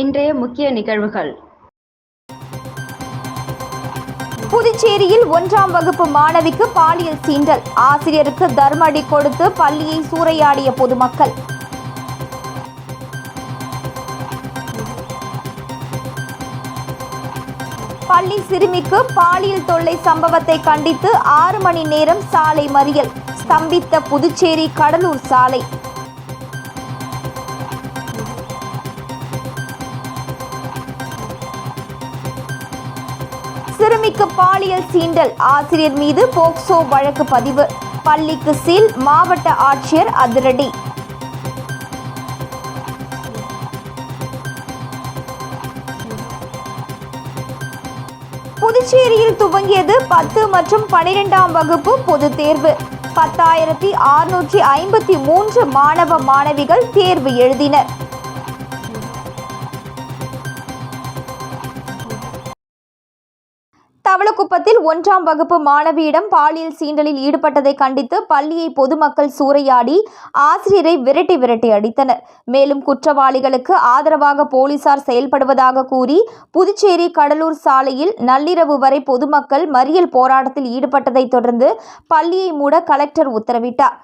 இன்றைய முக்கிய நிகழ்வுகள். புதுச்சேரியில் ஒன்றாம் வகுப்பு மாணவிக்கு பாலியல் சீண்டல். ஆசிரியருக்கு தர்மடி கொடுத்து பள்ளியை சூறையாடிய பொதுமக்கள். பள்ளி சிறுமிக்கு பாலியல் தொல்லை சம்பவத்தை கண்டித்து ஆறு மணி நேரம் சாலை மறியல். ஸ்தம்பித்த புதுச்சேரி கடலூர் சாலை. சிறுமிக்கு பாலியல் சீண்டல். ஆசிரியர் மீது போக்சோ வழக்கு பதிவு. பள்ளிக்கு சீல் மாவட்ட ஆட்சியர் அதிரடி. புதுச்சேரியில் துவங்கியது பத்து மற்றும் பனிரெண்டாம் வகுப்பு பொதுத் தேர்வு. பத்தாயிரத்தி அறுநூற்றி ஐம்பத்தி மூன்று மாணவ மாணவிகள் தேர்வு எழுதினர். தவளக்குப்பத்தில் ஒன்றாம் வகுப்பு மாணவியிடம் பாலியல் சீண்டலில் ஈடுபட்டதை கண்டித்து பள்ளியை பொதுமக்கள் சூறையாடி ஆசிரியரை விரட்டி விரட்டி அடித்தனர். மேலும் குற்றவாளிகளுக்கு ஆதரவாக போலீசார் செயல்படுவதாக கூறி புதுச்சேரி கடலூர் சாலையில் நள்ளிரவு வரை பொதுமக்கள் மறியல் போராட்டத்தில் ஈடுபட்டதைத் தொடர்ந்து பள்ளியை மூட கலெக்டர் உத்தரவிட்டார்.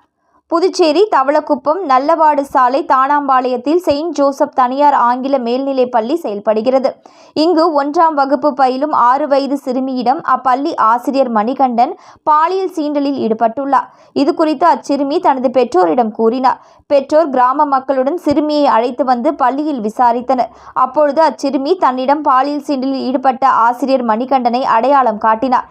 புதுச்சேரி தவளக்குப்பம் நல்லவாடு சாலை தானாம்பாளையத்தில் செயின்ட் ஜோசப் தனியார் ஆங்கில மேல்நிலைப் பள்ளி செயல்படுகிறது. இங்கு ஒன்றாம் வகுப்பு பயிலும் ஆறு வயது சிறுமியிடம் அப்பள்ளி ஆசிரியர் மணிகண்டன் பாலியல் சீண்டலில் ஈடுபட்டுள்ளார். இது குறித்து அச்சிறுமி தனது பெற்றோரிடம் கூறினார். பெற்றோர் கிராம மக்களுடன் சிறுமியை அழைத்து வந்து பள்ளியில் விசாரித்தனர். அப்பொழுது அச்சிறுமி தன்னிடம் பாலியல் சீண்டலில் ஈடுபட்ட ஆசிரியர் மணிகண்டனை அடையாளம் காட்டினார்.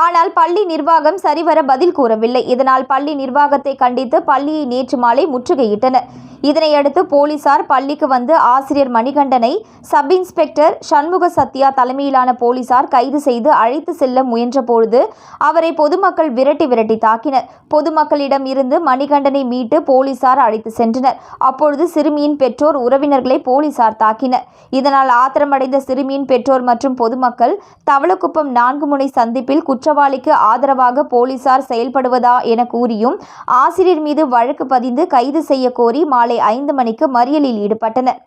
ஆனால் பள்ளி நிர்வாகம் சரிவர பதில் கூறவில்லை. இதனால் பள்ளி நிர்வாகத்தை கண்டித்து பள்ளியை நேற்று மாலை முற்றுகையிட்டனர். இதனையடுத்து போலீசார் பள்ளிக்கு வந்து ஆசிரியர் மணிகண்டனை சப் இன்ஸ்பெக்டர் சண்முக சத்யா தலைமையிலான போலீசார் கைது செய்து அழைத்து செல்ல முயன்றபொழுது அவரை பொதுமக்கள் விரட்டி விரட்டி தாக்கினர். பொதுமக்களிடம் இருந்து மணிகண்டனை மீட்டு போலீசார் அழைத்து சென்றனர். அப்பொழுது சிறுமியின் பெற்றோர் உறவினர்களை போலீசார் தாக்கினர். இதனால் ஆத்திரமடைந்த சிறுமியின் பெற்றோர் மற்றும் பொதுமக்கள் தவளக்குப்பம் நான்கு முனை சந்திப்பில் குற்றவாளிக்கு ஆதரவாக போலீசார் செயல்படுவதா என கூறியும் ஆசிரியர் மீது வழக்கு பதிந்து கைது செய்ய கோரி மாலை ஐந்து மணிக்கு மறியலில் ஈடுபட்டனர்.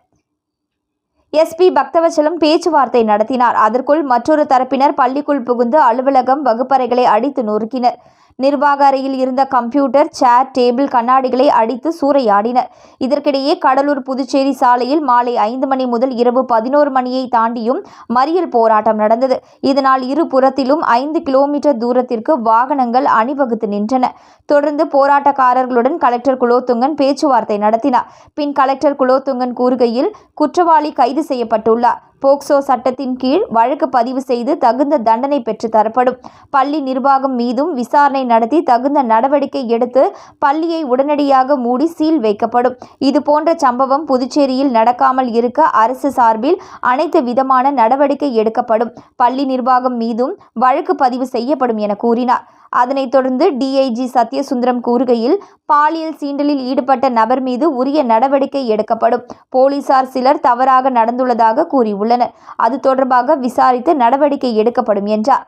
எஸ்பி பக்தவச்சலம் பேச்சுவார்த்தை நடத்தினார். அதற்குள் மற்றொரு தரப்பினர் பள்ளிக்குள் புகுந்து அலுவலகம் வகுப்பறைகளை அடித்து நொறுக்கினர். நிர்வாக அறையில் இருந்த கம்ப்யூட்டர் சேர் டேபிள் கண்ணாடிகளை அடித்து சூறையாடினர். இதற்கிடையே கடலூர் புதுச்சேரி சாலையில் மாலை ஐந்து மணி முதல் இரவு பதினோரு மணியை தாண்டியும் மறியல் போராட்டம் நடந்தது. இதனால் இரு புறத்திலும் ஐந்து கிலோமீட்டர் தூரத்திற்கு வாகனங்கள் அணிவகுத்து நின்றன. தொடர்ந்து போராட்டக்காரர்களுடன் கலெக்டர் குலோத்துங்கன் பேச்சுவார்த்தை நடத்தினார். பின் கலெக்டர் குலோத்துங்கன் கூறுகையில் குற்றவாளி கைது செய்யப்பட்டுள்ளார். போக்சோ சட்டத்தின் கீழ் வழக்கு பதிவு செய்து தகுந்த தண்டனை பெற்று தரப்படும். பள்ளி நிர்வாகம் மீதும் விசாரணை நடத்தி தகுந்த நடவடிக்கை எடுத்து பள்ளியை உடனடியாக மூடி சீல் வைக்கப்படும். இதுபோன்ற சம்பவம் புதுச்சேரியில் நடக்காமல் இருக்க அரசு சார்பில் அனைத்து விதமான நடவடிக்கை எடுக்கப்படும். பள்ளி நிர்வாகம் மீதும் வழக்கு பதிவு செய்யப்படும் என கூறினார். அதனைத் தொடர்ந்து டிஐஜி சத்யசுந்தரம் கூறுகையில் பாலியல் சீண்டலில் ஈடுபட்ட நபர் மீது உரிய நடவடிக்கை எடுக்கப்படும். போலீசார் சிலர் தவறாக நடந்துள்ளதாக கூறியுள்ளனர். அது தொடர்பாக விசாரித்து நடவடிக்கை எடுக்கப்படும் என்றார்.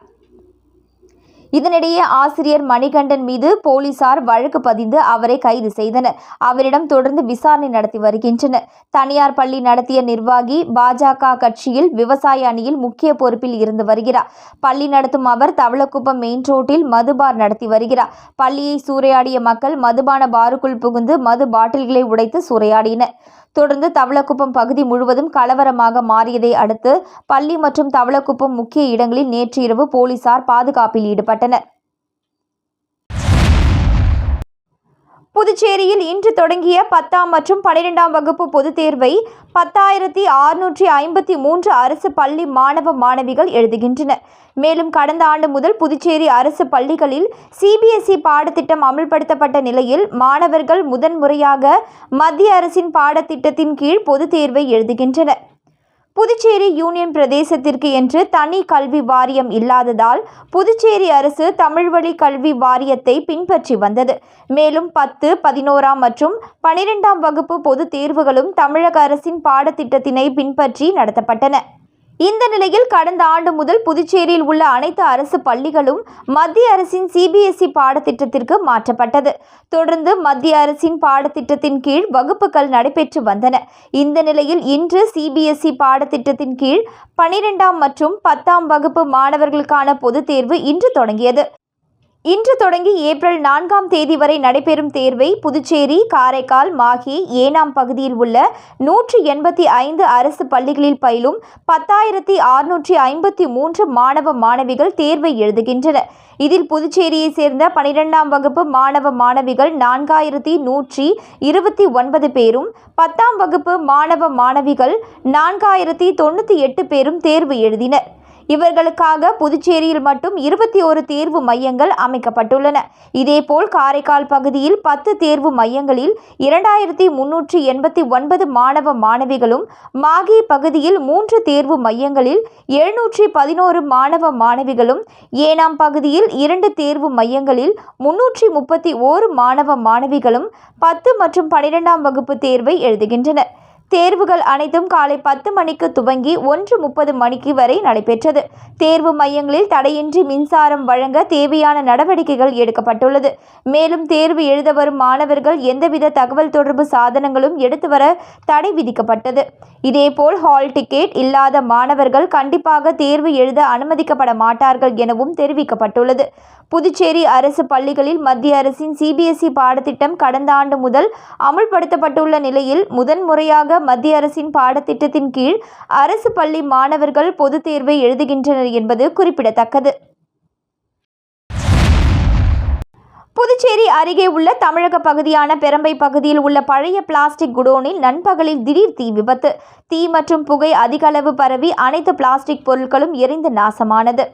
இதனிடையே ஆசிரியர் மணிகண்டன் மீது போலீசார் வழக்கு பதிந்து அவரை கைது செய்தனர். அவரிடம் தொடர்ந்து விசாரணை நடத்தி வருகின்றனர். தனியார் பள்ளி நடத்திய நிர்வாகி பாஜக கட்சியில் விவசாய அணியில் முக்கிய பொறுப்பில் இருந்து வருகிறார். பள்ளி நடத்தும் அவர் தவளக்குப்பம் மெயின் ரோட்டில் மதுபார் நடத்தி வருகிறார். பள்ளியை சூறையாடிய மக்கள் மதுபான பாருக்குள் புகுந்து மது பாட்டில்களை உடைத்து சூறையாடினர். தொடர்ந்து தவளக்குப்பம் பகுதி முழுவதும் கலவரமாக மாறியதை அடுத்து பள்ளி மற்றும் தவளக்குப்பம் முக்கிய இடங்களில் நேற்று இரவு போலீசார் பாதுகாப்பில் ஈடுபட்டனர். புதுச்சேரியில் இன்று தொடங்கிய பத்தாம் மற்றும் பனிரெண்டாம் வகுப்பு பொதுத் தேர்வை பத்தாயிரத்தி அறுநூற்றி ஐம்பத்தி மூன்று அரசு பள்ளி மாணவ மாணவிகள் எழுதுகின்றனர். மேலும் கடந்த ஆண்டு முதல் புதுச்சேரி அரசு பள்ளிகளில் சிபிஎஸ்இ பாடத்திட்டம் அமல்படுத்தப்பட்ட நிலையில் மாணவர்கள் முதன்முறையாக மத்திய அரசின் பாடத்திட்டத்தின் கீழ் பொதுத் தேர்வை எழுதுகின்றனர். புதுச்சேரி யூனியன் பிரதேசத்திற்கு என்று தனி கல்வி வாரியம் இல்லாததால் புதுச்சேரி அரசு தமிழ்வழி கல்வி வாரியத்தை பின்பற்றி வந்தது. மேலும் பத்து பதினோராம் மற்றும் பனிரெண்டாம் வகுப்பு பொதுத் தேர்வுகளும் தமிழக அரசின் பாடத்திட்டத்தினை பின்பற்றி நடத்தப்பட்டன. இந்த நிலையில் கடந்த ஆண்டு முதல் புதுச்சேரியில் உள்ள அனைத்து அரசு பள்ளிகளும் மத்திய அரசின் சிபிஎஸ்இ பாடத்திட்டத்திற்கு மாற்றப்பட்டது. தொடர்ந்து மத்திய அரசின் பாடத்திட்டத்தின் கீழ் வகுப்புகள் நடைபெற்று வந்தன. இந்த நிலையில் இன்று சிபிஎஸ்இ பாடத்திட்டத்தின் கீழ் பனிரெண்டாம் மற்றும் பத்தாம் வகுப்பு மாணவர்களுக்கான பொதுத் தேர்வு இன்று தொடங்கியது. இன்று தொடங்கி ஏப்ரல் நான்காம் தேதி வரை நடைபெறும் தேர்வை புதுச்சேரி காரைக்கால் மாஹே ஏனாம் பகுதியில் உள்ள நூற்றி எண்பத்தி ஐந்து அரசு பள்ளிகளில் பயிலும் பத்தாயிரத்தி அறுநூற்றி ஐம்பத்தி மூன்று மாணவ மாணவிகள் தேர்வை எழுதுகின்றனர். இதில் புதுச்சேரியைச் சேர்ந்த பனிரெண்டாம் வகுப்பு மாணவ மாணவிகள் நான்காயிரத்தி நூற்றி இருபத்தி ஒன்பது பேரும் பத்தாம் வகுப்பு மாணவ மாணவிகள் நான்காயிரத்தி தொண்ணூற்றி எட்டு பேரும் தேர்வு எழுதினர். இவர்களுக்காக புதுச்சேரியில் மட்டும் இருபத்தி ஒரு தேர்வு மையங்கள் அமைக்கப்பட்டுள்ளன. இதேபோல் காரைக்கால் பகுதியில் பத்து தேர்வு மையங்களில் இரண்டாயிரத்தி முன்னூற்றி எண்பத்தி ஒன்பது மாணவ மாணவிகளும் மாகி பகுதியில் மூன்று தேர்வு மையங்களில் எழுநூற்றி பதினோரு மாணவ மாணவிகளும் ஏனாம் பகுதியில் இரண்டு தேர்வு மையங்களில் முன்னூற்றி முப்பத்தி ஓரு மாணவ மாணவிகளும் பத்து மற்றும் பனிரெண்டாம் வகுப்பு தேர்வை எழுதுகின்றனர். தேர்வுகள் அனைத்தும் காலை பத்து மணிக்கு துவங்கி ஒன்று முப்பது மணிக்கு வரை நடைபெற்றது. தேர்வு மையங்களில் தடையின்றி மின்சாரம் வழங்க தேவையான நடவடிக்கைகள் எடுக்கப்பட்டுள்ளது. மேலும் தேர்வு எழுத வரும் மாணவர்கள் எந்தவித தகவல் தொடர்பு சாதனங்களும் எடுத்து வர தடை விதிக்கப்பட்டது. இதேபோல் ஹால் டிக்கெட் இல்லாத மாணவர்கள் கண்டிப்பாக தேர்வு எழுத அனுமதிக்கப்பட மாட்டார்கள் எனவும் தெரிவிக்கப்பட்டுள்ளது. புதுச்சேரி அரசு பள்ளிகளில் மத்திய அரசின் சிபிஎஸ்இ பாடத்திட்டம் கடந்த ஆண்டு முதல் அமுல்படுத்தப்பட்டுள்ள நிலையில் முதன்முறையாக மத்திய அரசின் பாடத்திட்டத்தின் கீழ் அரசு பள்ளி மாணவர்கள் பொதுத் தேர்வை எழுதுகின்றனர் என்பது குறிப்பிடத்தக்கது. புதுச்சேரி அருகே உள்ள தமிழக பகுதியான பெரம்பை பகுதியில் உள்ள பழைய பிளாஸ்டிக் குடோனில் நண்பகலில் திடீர் தீ விபத்து. தீ மற்றும் புகை அதிகளவு பரவி அனைத்து பிளாஸ்டிக் பொருட்களும் எரிந்து நாசமானது.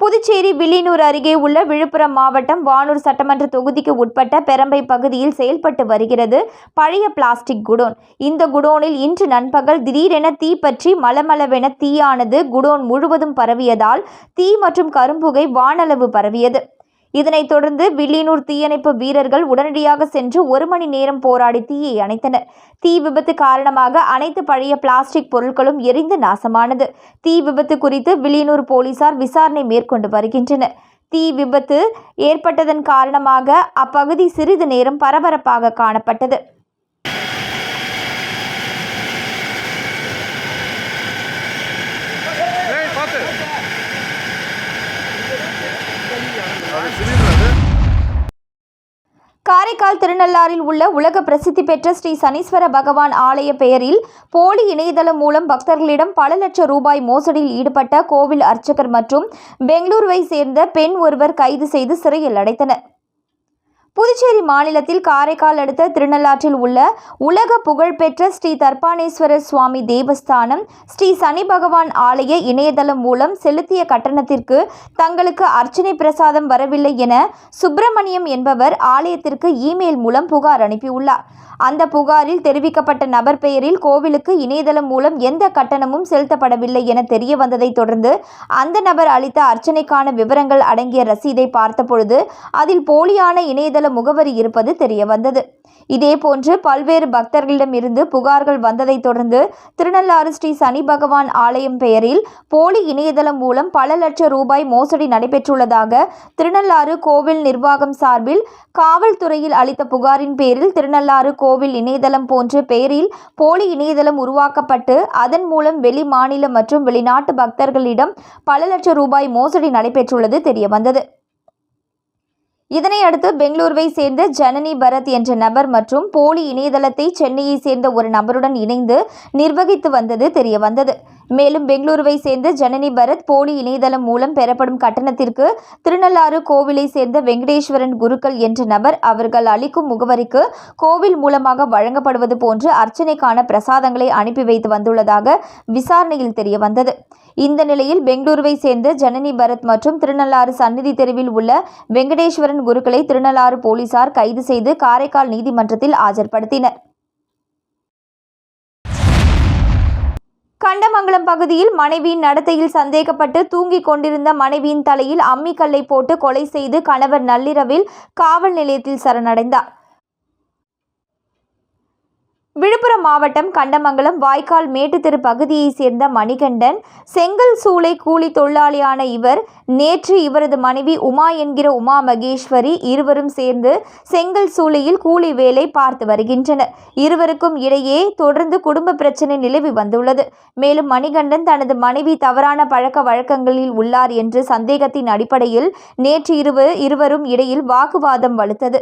புதுச்சேரி வில்லியனூர் அருகே உள்ள விழுப்புரம் மாவட்டம் வானூர் சட்டமன்ற தொகுதிக்கு உட்பட்ட பெரம்பை பகுதியில் செயல்பட்டு வருகிறது பழைய பிளாஸ்டிக் குடோன். இந்த குடோனில் இன்று நண்பகல் திடீரென தீ பற்றி மலமளவென தீயானது குடோன் முழுவதும் பரவியதால் தீ மற்றும் கரும்புகை வானளவு பரவியது. இதனைத் தொடர்ந்து வில்லியனூர் தீயணைப்பு வீரர்கள் உடனடியாக சென்று ஒரு மணி நேரம் போராடி தீயை அணைத்தனர். தீ விபத்து காரணமாக அனைத்து பழைய பிளாஸ்டிக் பொருட்களும் எரிந்து நாசமானது. தீ விபத்து குறித்து வில்லியனூர் போலீசார் விசாரணை மேற்கொண்டு வருகின்றனர். தீ விபத்து ஏற்பட்டதன் காரணமாக அப்பகுதி சிறிது நேரம் பரபரப்பாக காணப்பட்டது ஏய் பாத்து அது சிலிண்டர் அது காரைக்கால் திருநள்ளாறில் உள்ள உலக பிரசித்தி பெற்ற ஸ்ரீ சனீஸ்வர பகவான் ஆலய பெயரில் போலி இணையதளம் மூலம் பக்தர்களிடம் பல லட்சம் ரூபாய் மோசடியில் ஈடுபட்ட கோவில் அர்ச்சகர் மற்றும் பெங்களூருவை சேர்ந்த பெண் ஒருவர் கைது செய்து சிறையில் அடைத்தனர். புதுச்சேரி மாநிலத்தில் காரைக்கால் அடுத்த திருநள்ளாற்றில் உள்ள உலக புகழ்பெற்ற ஸ்ரீ தர்பானேஸ்வரர் சுவாமி தேவஸ்தானம் ஸ்ரீ சனி பகவான் ஆலய இணையதளம் மூலம் செலுத்திய கட்டணத்திற்கு தங்களுக்கு அர்ச்சனை பிரசாதம் வரவில்லை என சுப்பிரமணியம் என்பவர் ஆலயத்திற்கு இமெயில் மூலம் புகார் அனுப்பியுள்ளார். அந்த புகாரில் தெரிவிக்கப்பட்ட நபர் பெயரில் கோவிலுக்கு இணையதளம் மூலம் எந்த கட்டணமும் செலுத்தப்படவில்லை என தெரிய வந்ததை தொடர்ந்து அந்த நபர் அளித்த அர்ச்சனைக்கான விவரங்கள் அடங்கிய ரசீதை பார்த்தபொழுது அதில் போலியான இணையதள முகவரி இருப்பது தெரிய வந்தது இதேபோன்று பல்வேறு பக்தர்களிடமிருந்து புகார்கள் வந்ததைத் தொடர்ந்து திருநள்ளாறு ஸ்ரீ சனி பகவான் ஆலயம் பெயரில் போலி இணையதளம் மூலம் பல லட்சம் ரூபாய் மோசடி நடைபெற்றுள்ளதாக திருநள்ளாறு கோவில் நிர்வாகம் சார்பில் காவல்துறையில் அளித்த புகாரின் பேரில் திருநள்ளாறு கோவில் இணையதளம் போன்ற பெயரில் போலி இணையதளம் உருவாக்கப்பட்டு அதன் மூலம் வெளி மாநில மற்றும் வெளிநாட்டு பக்தர்களிடம் பல லட்சம் ரூபாய் மோசடி நடைபெற்றுள்ளது தெரியவந்தது. இதனையடுத்து பெங்களூருவை சேர்ந்த ஜனனி பரத் என்ற நபர் மற்றும் போலி இணையதளத்தை சென்னையை சேர்ந்த ஒரு நபருடன் இணைந்து நிர்வகித்து வந்தது தெரிய வந்தது மேலும் பெங்களூருவை சேர்ந்த ஜனனி பரத் போலி இணையதளம் மூலம் பெறப்படும் கட்டணத்திற்கு திருநள்ளாறு கோவிலை சேர்ந்த வெங்கடேஸ்வரன் குருக்கள் என்ற நபர் அவர்கள் அளிக்கும் முகவரிக்கு கோவில் மூலமாக வழங்கப்படுவது போன்று அர்ச்சனைக்கான பிரசாதங்களை அனுப்பி வைத்து வந்துள்ளதாக விசாரணையில் தெரிய வந்தது இந்த நிலையில் பெங்களூருவை சேர்ந்த ஜனனி பரத் மற்றும் திருநள்ளாறு சந்நிதி தெருவில் உள்ள வெங்கடேஸ்வரன் குருக்களை திருநள்ளாறு போலீசார் கைது செய்து காரைக்கால் நீதிமன்றத்தில் ஆஜர்படுத்தினர். கண்டமங்கலம் பகுதியில் மனைவியின் நடத்தையில் சந்தேகப்பட்டு தூங்கிக் கொண்டிருந்த மனைவியின் தலையில் அம்மிக்கல்லை போட்டு கொலை செய்து கணவர் நள்ளிரவில் காவல் நிலையத்தில் சரணடைந்தார். விழுப்புரம் மாவட்டம் கண்டமங்கலம் வாய்க்கால் மேட்டுத்தெரு பகுதியைச் சேர்ந்த மணிகண்டன் செங்கல் சூளை கூலி தொழிலாளியான இவர் நேற்று இவரது மனைவி உமா என்கிற உமா மகேஸ்வரி இருவரும் சேர்ந்து செங்கல் சூளையில் கூலி வேலை பார்த்து வருகின்றனர். இருவருக்கும் இடையே தொடர்ந்து குடும்ப பிரச்சனை நிலவி வந்துள்ளது. மேலும் மணிகண்டன் தனது மனைவி தவறான பழக்க வழக்கங்களில் உள்ளார் என்று சந்தேகத்தின் அடிப்படையில் நேற்று இருவர் இருவரும் இடையில் வாக்குவாதம் வலுத்தது.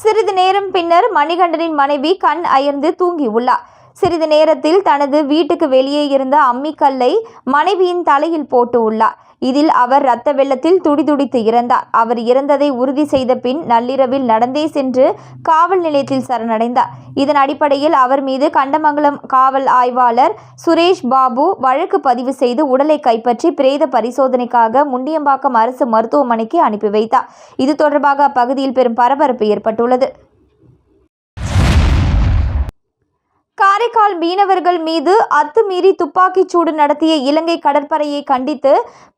சிறிது நேரம் பின்னர் மணிகண்டனின் மனைவி கண் அயர்ந்து தூங்கியுள்ளார். சிறிது நேரத்தில் தனது வீட்டுக்கு வெளியே இருந்த அம்மிக்கல்லை மனைவியின் தலையில் போட்டு உள்ளார். இதில் அவர் இரத்த வெள்ளத்தில் துடிதுடித்து இறந்தார். அவர் இறந்ததை உறுதி செய்த பின் நள்ளிரவில் நடந்தே சென்று காவல் நிலையத்தில் சரணடைந்தார். இதன் அடிப்படையில் அவர் மீது கண்டமங்கலம் காவல் ஆய்வாளர் சுரேஷ் பாபு வழக்கு பதிவு செய்து உடலை கைப்பற்றி பிரேத பரிசோதனைக்காக முண்டியம்பாக்கம் அரசு மருத்துவமனைக்கு அனுப்பி வைத்தார். இது தொடர்பாக அப்பகுதியில் பெரும் பரபரப்பு ஏற்பட்டுள்ளது. காரைக்கால் மீனவர்கள் மீது அத்துமீறி துப்பாக்கிச் சூடு நடத்திய இலங்கை கடற்படையை கண்டித்து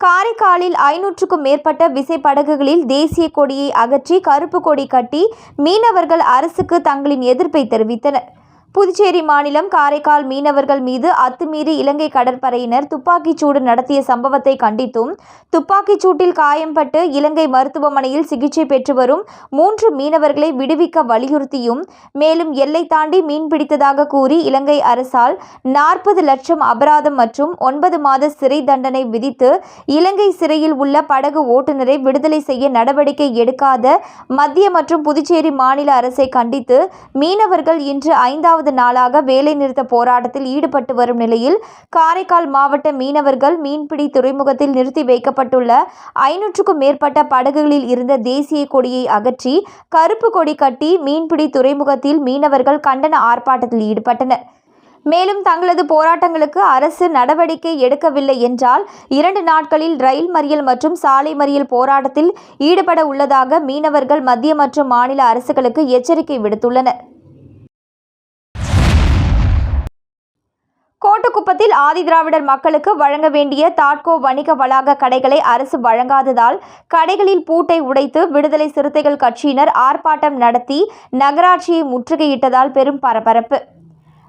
காரைக்காலில் ஐநூற்றுக்கும் மேற்பட்ட விசைப்படகுகளில் தேசிய கொடியை அகற்றி கருப்பு கொடி கட்டி மீனவர்கள் அரசுக்கு தங்களின் எதிர்ப்பை தெரிவித்தனர். புதுச்சேரி மாநிலம் காரைக்கால் மீனவர்கள் மீது அத்துமீறி இலங்கை கடற்படையினர் துப்பாக்கிச் சூடு நடத்திய சம்பவத்தை கண்டித்தும் துப்பாக்கிச் சூட்டில் காயம்பட்டு இலங்கை மருத்துவமனையில் சிகிச்சை பெற்று வரும் மூன்று மீனவர்களை விடுவிக்க வலியுறுத்தியும் மேலும் எல்லை தாண்டி மீன் பிடித்ததாக கூறி இலங்கை அரசால் நாற்பது லட்சம் அபராதம் மற்றும் ஒன்பது மாத சிறை தண்டனை விதித்து இலங்கை சிறையில் உள்ள படகு ஓட்டுநரை விடுதலை செய்ய நடவடிக்கை எடுக்காத மத்திய மற்றும் புதுச்சேரி மாநில அரசை கண்டித்து மீனவர்கள் இன்று ஐந்தாவது நாளாக வேலைநிறுத்த போராட்டத்தில் ஈடுபட்டு வரும் நிலையில் காரைக்கால் மாவட்ட மீனவர்கள் மீன்பிடி துறைமுகத்தில் நிறுத்தி வைக்கப்பட்டுள்ள ஐநூற்றுக்கும் மேற்பட்ட படகுகளில் இருந்த தேசிய கொடியை அகற்றி கருப்பு கொடி கட்டி மீன்பிடி துறைமுகத்தில் மீனவர்கள் கண்டன ஆர்ப்பாட்டத்தில் ஈடுபட்டனர். மேலும் தங்களது போராட்டங்களுக்கு அரசு நடவடிக்கை எடுக்கவில்லை என்றால் இரண்டு நாட்களில் ரயில் மறியல் மற்றும் சாலை மறியல் போராட்டத்தில் ஈடுபட உள்ளதாக மீனவர்கள் மத்திய மற்றும் மாநில அரசுகளுக்கு எச்சரிக்கை விடுத்துள்ளனர். கோட்டுக்குப்பத்தில் ஆதிதிராவிடர் மக்களுக்கு வழங்க வேண்டிய தாட்கோ வணிக வளாக கடைகளை அரசு வழங்காததால் கடைகளில் பூட்டை உடைத்து விடுதலை சிறுத்தைகள் கட்சியினர் ஆர்ப்பாட்டம் நடத்தி நகராட்சியை முற்றுகையிட்டதால் பெரும் பரபரப்பு.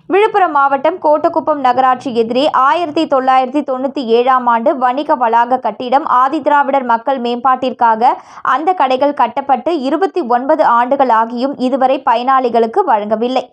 விழுப்புரம் மாவட்டம் கோட்டக்குப்பம் நகராட்சி எதிரே ஆயிரத்தி தொள்ளாயிரத்தி தொண்ணூற்றி ஏழாம் ஆண்டு வணிக வளாக கட்டிடம் ஆதிதிராவிடர் மக்கள் மேம்பாட்டிற்காக அந்த கடைகள் கட்டப்பட்டு இருபத்தி ஒன்பது ஆண்டுகள் ஆகியும் இதுவரை பயனாளிகளுக்கு வழங்கவில்லை.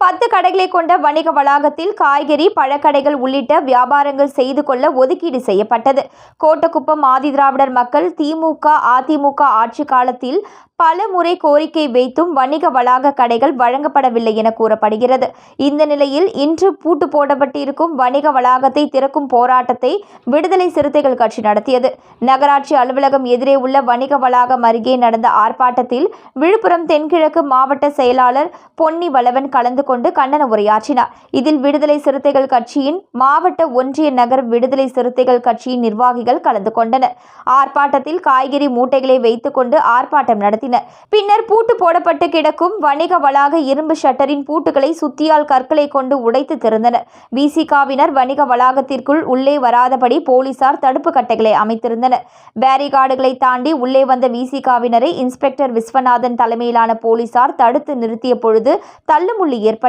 பத்து கடைகளை கொண்ட வணிக வளாகத்தில் காய்கறி பழக்கடைகள் உள்ளிட்ட வியாபாரங்கள் செய்து கொள்ள ஒதுக்கீடு செய்யப்பட்டது. கோட்டக்குப்பம் ஆதிதிராவிடர் மக்கள் திமுக அதிமுக ஆட்சி காலத்தில் பல முறை கோரிக்கை வைத்தும் வணிக வளாக கடைகள் வழங்கப்படவில்லை என கூறப்படுகிறது. இந்த நிலையில் இன்று பூட்டு போடப்பட்டிருக்கும் வணிக வளாகத்தை திறக்கும் போராட்டத்தை விடுதலை சிறுத்தைகள் கட்சி நடத்தியது. நகராட்சி அலுவலகம் எதிரே உள்ள வணிக வளாகம் அருகே நடந்த ஆர்ப்பாட்டத்தில் விழுப்புரம் தென்கிழக்கு மாவட்ட செயலாளர் பொன்னி வளவன் கலந்து கொண்டு கண்டன உரையாற்றினார். இதில் விடுதலை சிறுத்தைகள் கட்சியின் மாவட்ட ஒன்றிய நகர் விடுதலை சிறுத்தைகள் கட்சியின் நிர்வாகிகள் கலந்து கொண்டனர். ஆர்ப்பாட்டத்தில் காய்கறி மூட்டைகளை வைத்துக்கொண்டு ஆர்ப்பாட்டம் நடத்தினர். பின்னர் பூட்டு போடப்பட்டு கிடக்கும் வணிக வளாக இரும்பு ஷட்டரின் பூட்டுகளை சுத்தியால் கற்களை கொண்டு உடைத்து திறந்தனர். விசிகாவினர் வணிக வளாகத்திற்குள் உள்ளே வராதபடி போலீசார் தடுப்பு கட்டைகளை அமைத்திருந்தனர். பேரிகார்டுகளை தாண்டி உள்ளே வந்த விசிகாவினரை இன்ஸ்பெக்டர் விஸ்வநாதன் தலைமையிலான போலீசார் தடுத்து நிறுத்திய பொழுது தள்ளுமுள்ளி ஏற்பட்டது.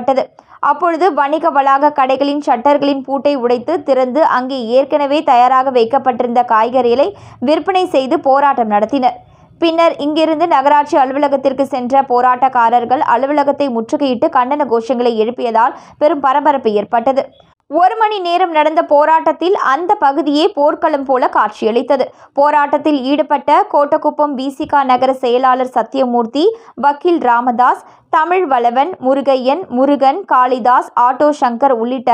அப்பொழுது வணிக வளாக கடைகளின் ஷட்டர்களின் பூட்டை உடைத்து திறந்து அங்கே ஏற்கனவே தயாராக வைக்கப்பட்டிருந்த காய்கறிகளை விற்பனை செய்து போராட்டம் நடத்தினர். பின்னர் இங்கிருந்து நகராட்சி அலுவலகத்திற்கு சென்ற போராட்டக்காரர்கள் அலுவலகத்தை முற்றுகையிட்டு கண்டன கோஷங்களை எழுப்பியதால் பெரும் பரபரப்பு ஏற்பட்டது. ஒரு மணி நேரம் நடந்த போராட்டத்தில் அந்த பகுதியே போர்க்களம் போல காட்சியளித்தது. போராட்டத்தில் ஈடுபட்ட கோட்டக்குப்பம் விசிகா நகர செயலாளர் சத்யமூர்த்தி வக்கீல் ராமதாஸ் தமிழ் வளவன் முருகையன் முருகன் காளிதாஸ் ஆட்டோ சங்கர் உள்ளிட்ட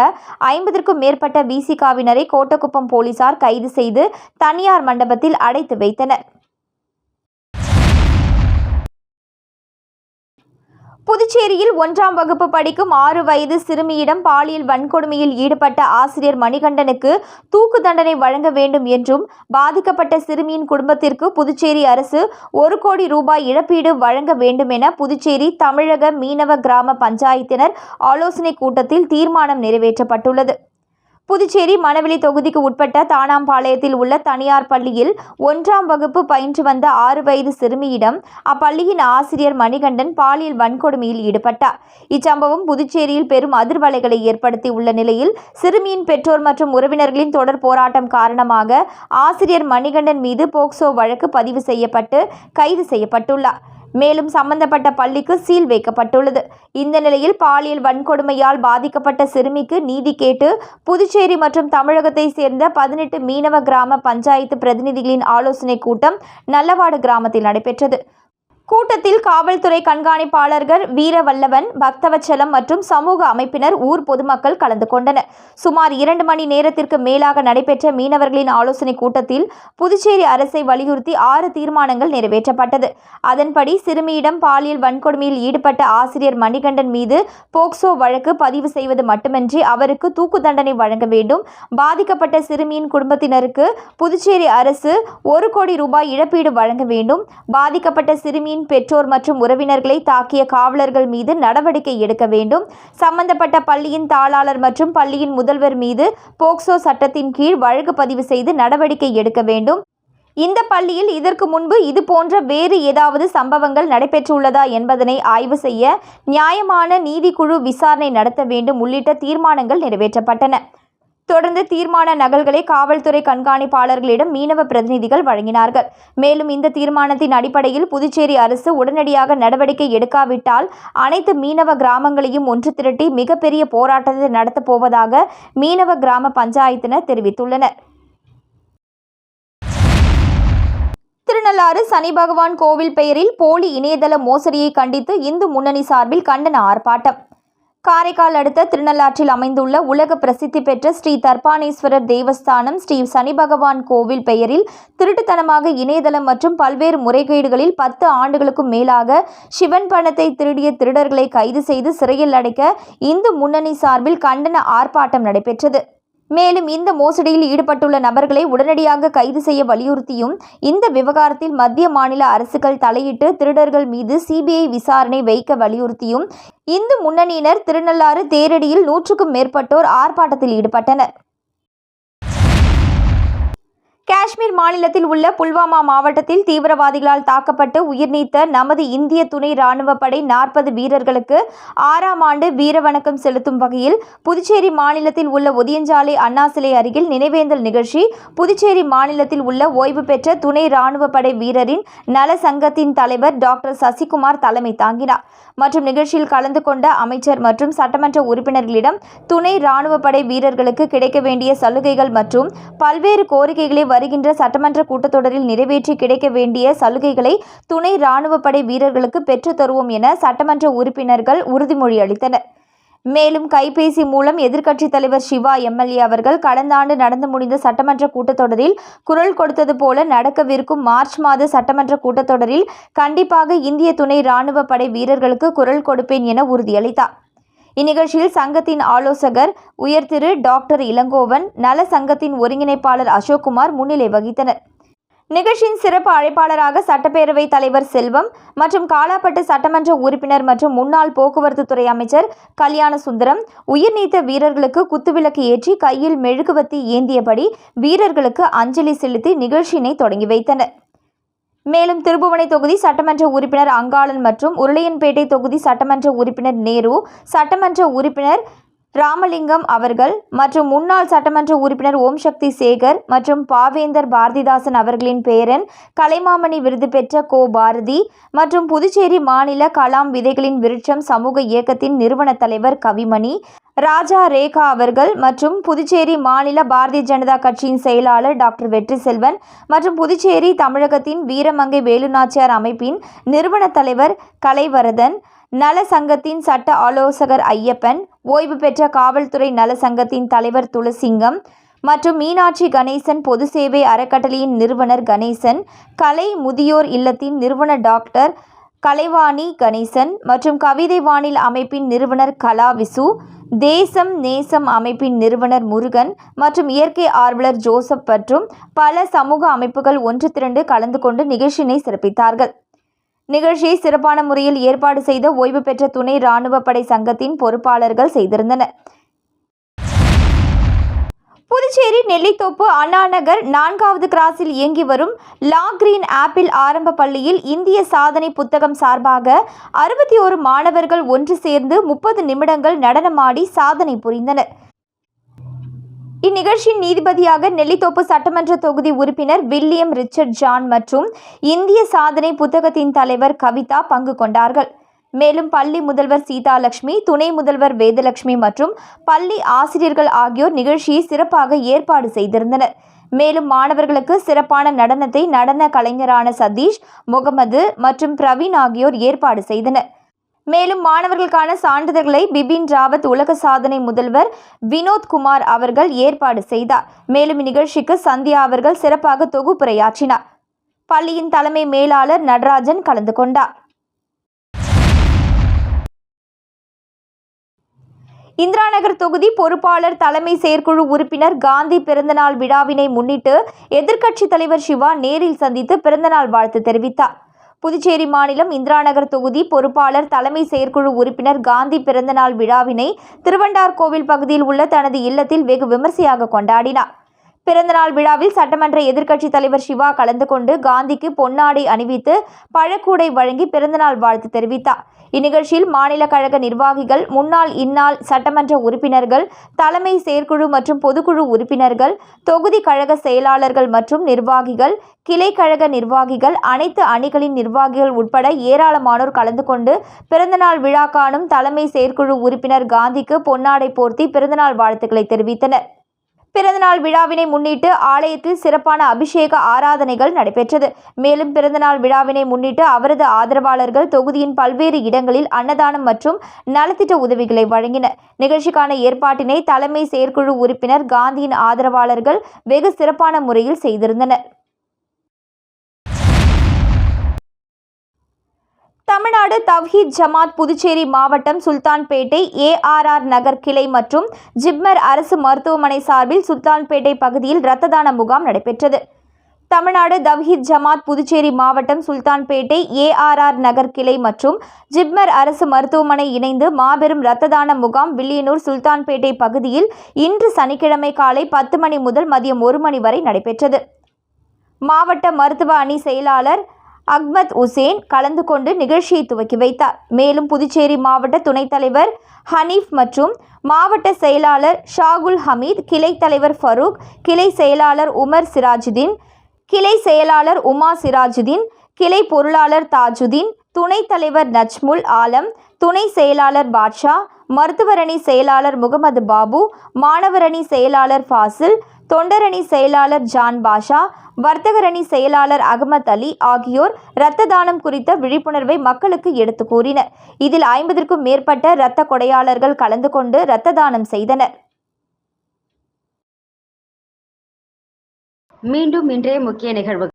ஐம்பதற்கும் மேற்பட்ட விசிகாவினரை கோட்டக்குப்பம் போலீசார் கைது செய்து தனியார் மண்டபத்தில் அடைத்து வைத்தனர். புதுச்சேரியில் ஒன்றாம் வகுப்பு படிக்கும் ஆறு வயது சிறுமியிடம் பாலியல் வன்கொடுமையில் ஈடுபட்ட ஆசிரியர் மணிகண்டனுக்கு தூக்கு தண்டனை வழங்க வேண்டும் என்றும் பாதிக்கப்பட்ட சிறுமியின் குடும்பத்திற்கு புதுச்சேரி அரசு ஒரு கோடி ரூபாய் இழப்பீடு வழங்க வேண்டும் என புதுச்சேரி தமிழக மீனவ கிராம பஞ்சாயத்தினர் ஆலோசனைக் கூட்டத்தில் தீர்மானம் நிறைவேற்றப்பட்டுள்ளது. புதுச்சேரி மணவெளி தொகுதிக்கு உட்பட்ட தானாம்பாளையத்தில் உள்ள தனியார் பள்ளியில் ஒன்றாம் வகுப்பு பயின்று வந்த ஆறு வயது சிறுமியிடம் அப்பள்ளியின் ஆசிரியர் மணிகண்டன் பாலியல் வன்கொடுமையில் ஈடுபட்டார். இச்சம்பவம் புதுச்சேரியில் பெரும் அதிர்வலைகளை ஏற்படுத்தி உள்ள நிலையில் சிறுமியின் பெற்றோர் மற்றும் உறவினர்களின் தொடர் போராட்டம் காரணமாக ஆசிரியர் மணிகண்டன் மீது போக்சோ வழக்கு பதிவு செய்யப்பட்டு கைது செய்யப்பட்டுள்ளார். மேலும் சம்பந்தப்பட்ட பள்ளிக்கு சீல் வைக்கப்பட்டுள்ளது. இந்த நிலையில் பாலியல் வன்கொடுமையால் பாதிக்கப்பட்ட சிறுமிக்கு நீதி கேட்டு புதுச்சேரி மற்றும் தமிழகத்தை சேர்ந்த பதினெட்டு மீனவ கிராம பஞ்சாயத்து பிரதிநிதிகளின் ஆலோசனைக் கூட்டம் நல்லவாடு கிராமத்தில் நடைபெற்றது. கூட்டத்தில் காவல்துறை கண்காணிப்பாளர்கள் வீரவல்லவன் பக்தவச்சலம் மற்றும் சமூக அமைப்பினர் ஊர் பொதுமக்கள் கலந்து கொண்டனர். சுமார் இரண்டு மணி நேரத்திற்கு மேலாக நடைபெற்ற மீனவர்களின் ஆலோசனை கூட்டத்தில் புதுச்சேரி அரசை வலியுறுத்தி ஆறு தீர்மானங்கள் நிறைவேற்றப்பட்டது. அதன்படி சிறுமியிடம் பாலியல் வன்கொடுமையில் ஈடுபட்ட ஆசிரியர் மணிகண்டன் மீது போக்சோ வழக்கு பதிவு செய்வது மட்டுமின்றி அவருக்கு தூக்கு தண்டனை வழங்க வேண்டும். பாதிக்கப்பட்ட சிறுமியின் குடும்பத்தினருக்கு புதுச்சேரி அரசு ஒரு கோடி ரூபாய் இழப்பீடு வழங்க வேண்டும். பாதிக்கப்பட்ட சிறுமியின் பெற்றோர் மற்றும் உறவினர்களை தாக்கிய காவலர்கள் மீது நடவடிக்கை எடுக்க வேண்டும். சம்பந்தப்பட்ட பள்ளியின் தாளாளர் மற்றும் பள்ளியின் முதல்வர் மீது போக்சோ சட்டத்தின் கீழ் வழக்கு பதிவு செய்து நடவடிக்கை எடுக்க வேண்டும். இந்த பள்ளியில் இதற்கு முன்பு இது போன்ற வேறு ஏதாவது சம்பவங்கள் நடைபெற்றுள்ளதா என்பதனை ஆய்வு செய்ய நியாயமான நீதிக்குழு விசாரணை நடத்த வேண்டும் உள்ளிட்ட தீர்மானங்கள் நிறைவேற்றப்பட்டன. தொடர்ந்து தீர்மான நகல்களை காவல்துறை கண்காணிப்பாளர்களிடம் மீனவ பிரதிநிதிகள் வழங்கினார்கள். மேலும் இந்த தீர்மானத்தின் அடிப்படையில் புதுச்சேரி அரசு உடனடியாக நடவடிக்கை எடுக்காவிட்டால் அனைத்து மீனவ கிராமங்களையும் ஒன்று திரட்டி மிகப்பெரிய போராட்டத்தை நடத்தப் போவதாக மீனவ கிராம பஞ்சாயத்தினர் தெரிவித்துள்ளனர். திருநள்ளாறு சனி பகவான் கோவில் பெயரில் போலி இணையதள மோசடியை கண்டித்து இந்து முன்னணி சார்பில் கண்டன ஆர்ப்பாட்டம். காரைக்கால் அடுத்த திருநள்ளாற்றில் அமைந்துள்ள உலக பிரசித்தி பெற்ற ஸ்ரீ தர்பானேஸ்வரர் தேவஸ்தானம் ஸ்ரீ சனி பகவான் கோவில் பெயரில் திருட்டுத்தனமாக இணையதளம் மற்றும் பல்வேறு முறைகேடுகளில் பத்து ஆண்டுகளுக்கும் மேலாக சிவன் பணத்தை திருடிய திருடர்களை கைது செய்து சிறையில் அடைக்க இந்து முன்னணி சார்பில் கண்டன ஆர்ப்பாட்டம் நடைபெற்றது. மேலும் இந்த மோசடியில் ஈடுபட்டுள்ள நபர்களை உடனடியாக கைது செய்ய வலியுறுத்தியும் இந்த விவகாரத்தில் மத்திய மாநில அரசுகள் தலையிட்டு திருடர்கள் மீது சிபிஐ விசாரணை வைக்க வலியுறுத்தியும் இந்து முன்னணியினர் திருநள்ளாறு தேரடியில் நூற்றுக்கும் மேற்பட்டோர் ஆர்ப்பாட்டத்தில் ஈடுபட்டனர். காஷ்மீர் மாநிலத்தில் உள்ள புல்வாமா மாவட்டத்தில் தீவிரவாதிகளால் தாக்கப்பட்டு உயிர் நீத்த நமது இந்திய துணை ராணுவ படை நாற்பது வீரர்களுக்கு ஆறாம் ஆண்டு வீரவணக்கம் செலுத்தும் வகையில் புதுச்சேரி மாநிலத்தில் உள்ள ஒதியஞ்சாலை அண்ணா சிலை அருகில் நினைவேந்தல் நிகழ்ச்சி புதுச்சேரி மாநிலத்தில் உள்ள ஓய்வு பெற்ற துணை ராணுவ படை வீரரின் நல சங்கத்தின் தலைவர் டாக்டர் சசிகுமார் தலைமை தாங்கினார். மற்றும் நிகழ்ச்சியில் கலந்து கொண்ட அமைச்சர் மற்றும் சட்டமன்ற உறுப்பினர்களிடம் துணை ராணுவ படை வீரர்களுக்கு கிடைக்க வேண்டிய சலுகைகள் மற்றும் பல்வேறு கோரிக்கைகளை வருகின்ற சட்டமன்ற கூட்டத்தொடரில் நிறைவேற்றி கிடைக்க வேண்டிய சலுகைகளை துணை ராணுவ படை வீரர்களுக்கு பெற்றுத் தருவோம் என சட்டமன்ற உறுப்பினர்கள் உறுதிமொழி அளித்தனர். மேலும் கைபேசி மூலம் எதிர்க்கட்சித் தலைவர் சிவா எம்எல்ஏ அவர்கள் கடந்த ஆண்டு நடந்து முடிந்த சட்டமன்ற கூட்டத்தொடரில் குரல் கொடுத்தது போல நடக்கவிருக்கும் மார்ச் மாத சட்டமன்ற கூட்டத்தொடரில் கண்டிப்பாக இந்திய துணை ராணுவ படை வீரர்களுக்கு குரல் கொடுப்பேன் என உறுதியளித்தார். இந்நிகழ்ச்சியில் சங்கத்தின் ஆலோசகர் உயர் திரு டாக்டர் இளங்கோவன் நல சங்கத்தின் ஒருங்கிணைப்பாளர் அசோக்குமார் முன்னிலை வகித்தனர். நிகழ்ச்சியின் சிறப்பு அழைப்பாளராக சட்டப்பேரவைத் தலைவர் செல்வம் மற்றும் காலாப்பட்டு சட்டமன்ற உறுப்பினர் மற்றும் முன்னாள் போக்குவரத்து துறை அமைச்சர் கல்யாண சுந்தரம் உயிர் நீத்த வீரர்களுக்கு குத்துவிளக்கு ஏற்றி கையில் மெழுகுவத்தி ஏந்தியபடி வீரர்களுக்கு அஞ்சலி செலுத்தி நிகழ்ச்சியினை தொடங்கி வைத்தனர். மேலும் திருபுவனை தொகுதி சட்டமன்ற உறுப்பினர் அங்காளன் மற்றும் உருளையன்பேட்டை தொகுதி சட்டமன்ற உறுப்பினர் நேரு சட்டமன்ற உறுப்பினர் ராமலிங்கம் அவர்கள் மற்றும் முன்னாள் சட்டமன்ற உறுப்பினர் ஓம் சக்தி சேகர் மற்றும் பாவேந்தர் பாரதிதாசன் அவர்களின் பேரன் கலைமாமணி விருது பெற்ற கோ பாரதி மற்றும் புதுச்சேரி மாநில கலாம் விதைகளின் விருட்சம் சமூக இயக்கத்தின் நிறுவன தலைவர் கவிமணி ராஜா ரேகா அவர்கள் மற்றும் புதுச்சேரி மாநில பாரதிய ஜனதா கட்சியின் செயலாளர் டாக்டர் வெற்றி செல்வன் மற்றும் புதுச்சேரி தமிழகத்தின் வீரமங்கை வேலுநாச்சியார் அமைப்பின் நிறுவன தலைவர் கலைவரதன் நல சங்கத்தின் சட்ட ஆலோசகர் ஐயப்பன் ஓய்வு பெற்ற காவல்துறை நல சங்கத்தின் தலைவர் துளசிங்கம் மற்றும் மீனாட்சி கணேசன் பொது சேவை அறக்கட்டளையின் நிறுவனர் கணேசன் கலை முதியோர் இல்லத்தின் நிறுவனர் டாக்டர் கலைவாணி கணேசன் மற்றும் கவிதை வானில் அமைப்பின் நிறுவனர் கலாவிசு தேசம் நேசம் அமைப்பின் நிறுவனர் முருகன் மற்றும் இயற்கை ஆர்வலர் ஜோசப் மற்றும் பல சமூக அமைப்புகள் ஒன்று திரண்டு கலந்து கொண்டு நிகழ்ச்சியினை சிறப்பித்தார்கள். நிகழ்ச்சியை சிறப்பான முறையில் ஏற்பாடு செய்த ஓய்வு பெற்ற துணை இராணுவ படை சங்கத்தின் பொறுப்பாளர்கள் செய்திருந்தனர். புதுச்சேரி நெல்லித்தோப்பு அண்ணாநகர் நான்காவது கிராஸில் இயங்கி வரும் லா கிரீன் ஆப்பிள் ஆரம்ப பள்ளியில் இந்திய சாதனை புத்தகம் சார்பாக அறுபத்தி ஒரு மாணவர்கள் ஒன்று சேர்ந்து முப்பது நிமிடங்கள் நடனமாடி சாதனை புரிந்தனர். இந்நிகழ்ச்சியின் நீதிபதியாக நெல்லித்தோப்பு சட்டமன்ற தொகுதி உறுப்பினர் வில்லியம் ரிச்சர்ட் ஜான் மற்றும் இந்திய சாதனை புத்தகத்தின் தலைவர் கவிதா பங்கு கொண்டார்கள். மேலும் பள்ளி முதல்வர் சீதாலட்சுமி துணை முதல்வர் வேதலட்சுமி மற்றும் பள்ளி ஆசிரியர்கள் ஆகியோர் நிகழ்ச்சியை சிறப்பாக ஏற்பாடு செய்திருந்தனர். மேலும் மாணவர்களுக்கு சிறப்பான நடனத்தை நடன கலைஞரான சதீஷ் முகமது மற்றும் பிரவீன் ஆகியோர் ஏற்பாடு செய்தனர். மேலும் மாணவர்களுக்கான சான்றிதழ்களை பிபின் ராவத் உலக சாதனை முதல்வர் வினோத் குமார் அவர்கள் ஏற்பாடு செய்தார். மேலும் இந்நிகழ்ச்சிக்கு சந்தியா அவர்கள் சிறப்பாக தொகுப்புரையாற்றினார். பள்ளியின் தலைமை மேலாளர் நடராஜன் கலந்து கொண்டார். இந்திரா நகர் தொகுதி பொறுப்பாளர் தலைமை செயற்குழு உறுப்பினர் காந்தி பிறந்தநாள் விழாவினை முன்னிட்டு எதிர்க்கட்சித் தலைவர் சிவா நேரில் சந்தித்து பிறந்தநாள் வாழ்த்து தெரிவித்தார். புதுச்சேரி மாநிலம் இந்திராநகர் தொகுதி பொறுப்பாளர் தலைமை செயற்குழு உறுப்பினர் காந்தி பிறந்தநாள் விழாவினை திருவண்டார்கோவில் பகுதியில் உள்ள தனது இல்லத்தில் வெகு விமர்சையாக கொண்டாடினார். பிறந்தநாள் விழாவில் சட்டமன்ற எதிர்க்கட்சித் தலைவர் சிவா கலந்து கொண்டு காந்திக்கு பொன்னாடை அணிவித்து பழக்கூடை வழங்கி பிறந்தநாள் வாழ்த்து தெரிவித்தார். இந்நிகழ்ச்சியில் மாநில கழக நிர்வாகிகள் முன்னாள் இந்நாள் சட்டமன்ற உறுப்பினர்கள் தலைமை செயற்குழு மற்றும் பொதுக்குழு உறுப்பினர்கள் தொகுதி கழக செயலாளர்கள் மற்றும் நிர்வாகிகள் கிளை கழக நிர்வாகிகள் அனைத்து அணிகளின் நிர்வாகிகள் உட்பட ஏராளமானோர் கலந்து கொண்டு பிறந்தநாள் விழா காணும் தலைமை செயற்குழு உறுப்பினர் காந்திக்கு பொன்னாடை போர்த்தி பிறந்தநாள் வாழ்த்துக்களை தெரிவித்தனர். பிறந்தநாள் விழாவினை முன்னிட்டு ஆலயத்தில் சிறப்பான அபிஷேக ஆராதனைகள் நடைபெற்றது. மேலும் பிறந்தநாள் விழாவினை முன்னிட்டு அவரது ஆதரவாளர்கள் தொகுதியின் பல்வேறு இடங்களில் அன்னதானம் மற்றும் நலத்திட்ட உதவிகளை வழங்கினர். நிகழ்ச்சிக்கான ஏற்பாட்டினை தலைமை செயற்குழு உறுப்பினர் காந்தியின் ஆதரவாளர்கள் வெகு சிறப்பான முறையில் செய்திருந்தனர். தமிழ்நாடு தவ்ஹீத் ஜமாத் புதுச்சேரி மாவட்டம் சுல்தான்பேட்டை ஏஆர்ஆர் நகர் கிளை மற்றும் ஜிப்மர் அரசு மருத்துவமனை சார்பில் சுல்தான்பேட்டை பகுதியில் இரத்த தான முகாம் நடைபெற்றது. தமிழ்நாடு தவ்ஹீத் ஜமாத் புதுச்சேரி மாவட்டம் சுல்தான்பேட்டை ஏஆர்ஆர் நகர் கிளை மற்றும் ஜிப்மர் அரசு மருத்துவமனை இணைந்து மாபெரும் இரத்த தான முகாம் வில்லியனூர் சுல்தான்பேட்டை பகுதியில் இன்று சனிக்கிழமை காலை பத்து மணி முதல் மதியம் ஒரு மணி வரை நடைபெற்றது. மாவட்ட மருத்துவ அணி செயலாளர் அக்மத் உசேன் கலந்து கொண்டு நிகழ்ச்சியை துவக்கி வைத்தார். மேலும் புதுச்சேரி மாவட்ட துணைத் தலைவர் ஹனீஃப் மற்றும் மாவட்ட செயலாளர் ஷாகுல் ஹமீத் கிளை தலைவர் ஃபரூக் கிளை செயலாளர் உமர் சிராஜுதீன் கிளை செயலாளர் உமா சிராஜுதீன் கிளை பொருளாளர் தாஜுதீன் துணைத் தலைவர் நஜ்முல் ஆலம் துணை செயலாளர் பாட்ஷா மருத்துவரணி செயலாளர் முகமது பாபு மாணவரணி செயலாளர் ஃபாசில் தொண்டரணி செயலாளர் ஜான் பாஷா வர்த்தகரணி செயலாளர் அகமத் அலி ஆகியோர் இரத்த தானம் குறித்த விழிப்புணர்வை மக்களுக்கு எடுத்து கூறினர். இதில் ஐம்பதற்கும் மேற்பட்ட இரத்த கொடையாளர்கள் கலந்து கொண்டு இரத்த தானம் செய்தனர். மீண்டும் இன்றைய முக்கிய நிகழ்வு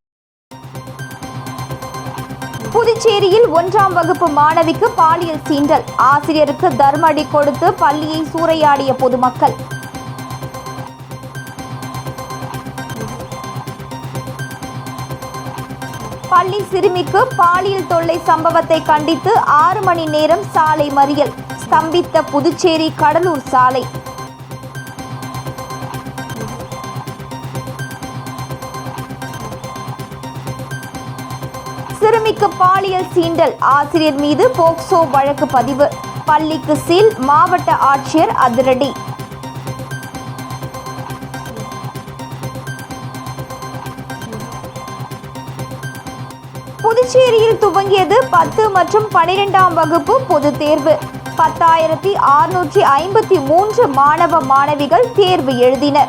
புதுச்சேரியில் ஒன்றாம் வகுப்பு மாணவிக்கு பாலியல் சீண்டல். ஆசிரியருக்கு தர்மடி கொடுத்து பள்ளியை சூறையாடிய பொதுமக்கள். பள்ளி சிறுமிக்கு பாலியல் தொல்லை சம்பவத்தை கண்டித்து ஆறு மணி நேரம் சாலை மறியல். ஸ்தம்பித்த புதுச்சேரி கடலூர் சாலை. சிறுமிக்கு பாலியல் சீண்டல். ஆசிரியர் மீது போக்சோ வழக்கு பதிவு. பள்ளிக்கு சீல் மாவட்ட ஆட்சியர் அதிரடி. புதுச்சேரியில் துவங்கியது பத்து மற்றும் பனிரெண்டாம் வகுப்பு பொதுத் தேர்வு. பத்தாயிரத்தி அறுநூற்றி ஐம்பத்தி மூன்று மாணவ மாணவிகள் தேர்வு எழுதினர்.